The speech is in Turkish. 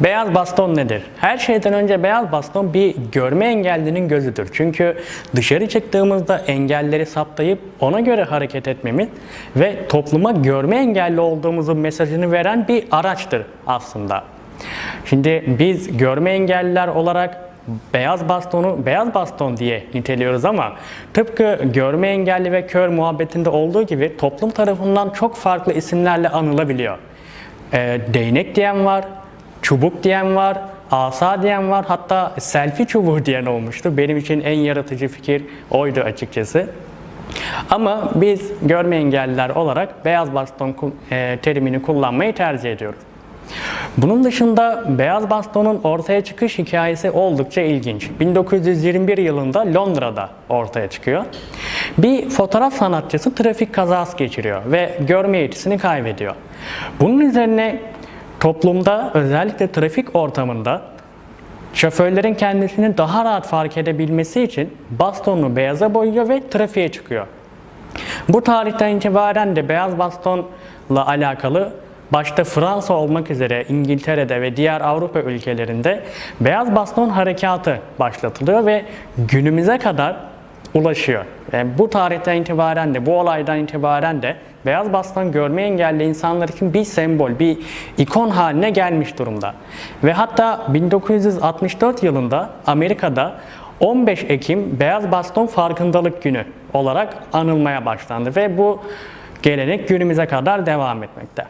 Beyaz baston nedir? Her şeyden önce beyaz baston bir görme engellinin gözüdür. Çünkü dışarı çıktığımızda engelleri saptayıp ona göre hareket etmemiz ve topluma görme engelli olduğumuzun mesajını veren bir araçtır aslında. Şimdi biz görme engelliler olarak beyaz bastonu beyaz baston diye niteliyoruz ama tıpkı görme engelli ve kör muhabbetinde olduğu gibi toplum tarafından çok farklı isimlerle anılabiliyor. Ee, değnek diyen var, çubuk diyen var, asa diyen var, hatta selfie çubuğu diyen olmuştu. Benim için en yaratıcı fikir oydu açıkçası. Ama biz görme engelliler olarak beyaz baston e, terimini kullanmayı tercih ediyoruz. Bunun dışında beyaz bastonun ortaya çıkış hikayesi oldukça ilginç. 1921 yılında Londra'da ortaya çıkıyor. Bir fotoğraf sanatçısı trafik kazası geçiriyor ve görme yetisini kaybediyor. Bunun üzerine toplumda özellikle trafik ortamında şoförlerin kendisini daha rahat fark edebilmesi için bastonunu beyaza boyuyor ve trafiğe çıkıyor. Bu tarihten itibaren de beyaz bastonla alakalı başta Fransa olmak üzere İngiltere'de ve diğer Avrupa ülkelerinde beyaz baston harekatı başlatılıyor ve günümüze kadar ulaşıyor. Yani bu tarihten itibaren de bu olaydan itibaren de beyaz baston görme engelli insanlar için bir sembol, bir ikon haline gelmiş durumda. Ve hatta 1964 yılında Amerika'da 15 Ekim Beyaz Baston Farkındalık Günü olarak anılmaya başlandı ve bu gelenek günümüze kadar devam etmekte.